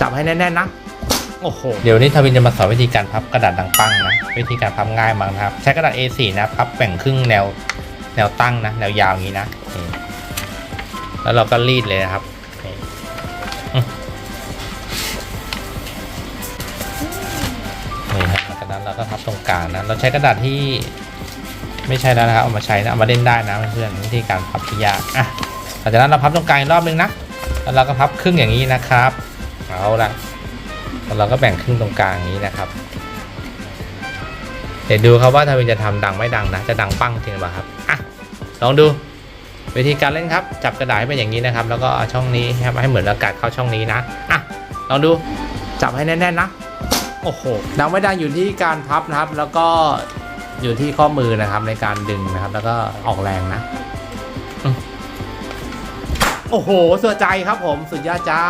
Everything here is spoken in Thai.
จับให้แน่นๆนะโอ้โห เดี๋ยวนี้ทวินจะมาสอนวิธีการพับกระดาษดังปังนะ วิธีการพับง่ายมากนะครับ ใช้กระดาษ A4 นะพับแบ่งครึ่งแนวแนวตั้งนะ แนวยาวอย่างนี้นะแล้วเราก็รีดเลยนะครับนี่ครับหลังจากนั้นเราก็พับตรงกลางนะ เราใช้กระดาษที่ไม่ใช่แล้วนะครับเอามาใช้นะเอามาเล่นได้นะเพื่อนวิธีการพับที่ยากอะหลังจากนั้นเราพับตรงกลางอีกรอบนึงนะแล้วเราก็พับครึ่งอย่างนี้นะครับ เอาละเราก็แบ่งครึ่งตรงกลางอย่างนี้นะครับ เดี๋ยวดูครับว่าทวินจะทำดังไม่ดังนะ จะดังปั้งจริงหรือเปล่าครับ อะ ลองดูวิธีการเล่นครับ จับกระดาษให้เป็นอย่างนี้นะครับ แล้วก็ช่องนี้ครับให้เหมือนอากาศเข้าช่องนี้นะ อะ ลองดู จับให้แน่นๆนะ โอ้โห ดังไม่ดังอยู่ที่การพับนะครับ แล้วก็อยู่ที่ข้อมือนะครับในการดึงนะครับ แล้วก็ออกแรงนะ โอ้โหสุดใจครับผม สุดยอดจ้า